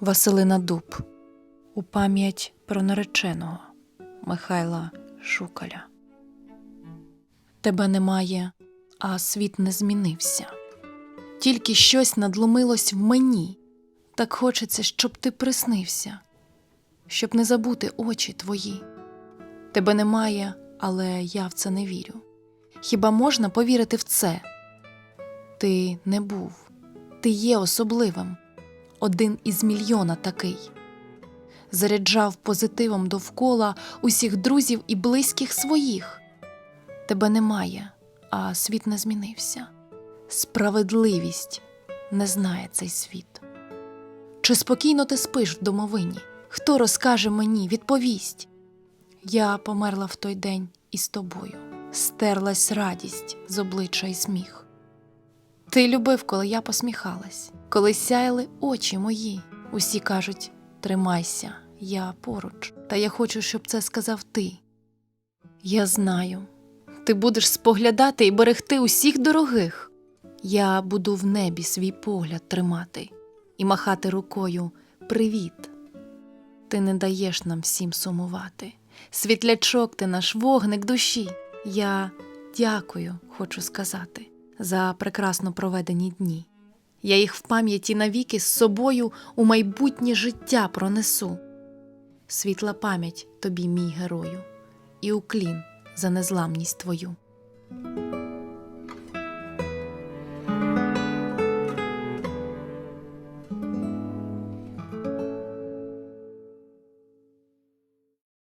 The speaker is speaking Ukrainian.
Василина Дуб у пам'ять про нареченого Михайла Шукаля. Тебе немає, а світ не змінився. Тільки щось надломилось в мені. Так хочеться, щоб ти приснився, щоб не забути очі твої. Тебе немає, але я в це не вірю. Хіба можна повірити в це? Ти не був, ти є особливим, один із мільйона такий. Заряджав позитивом довкола усіх друзів і близьких своїх. Тебе немає, а світ не змінився. Справедливість не знає цей світ. Чи спокійно ти спиш в домовині? Хто розкаже мені, відповість? Я померла в той день із тобою, стерлась радість з обличчя й сміх. Ти любив, коли я посміхалась, коли сяяли очі мої. Усі кажуть: тримайся, я поруч, та я хочу, щоб це сказав ти. Я знаю, ти будеш споглядати і берегти усіх дорогих. Я буду в небі свій погляд тримати і махати рукою Привіт. Ти не даєш нам всім сумувати. Світлячок, ти наш вогник душі. Я дякую, хочу сказати, за прекрасно проведені дні. Я їх в пам'яті навіки з собою у майбутнє життя пронесу. Світла пам'ять тобі, мій герою, і уклін за незламність твою.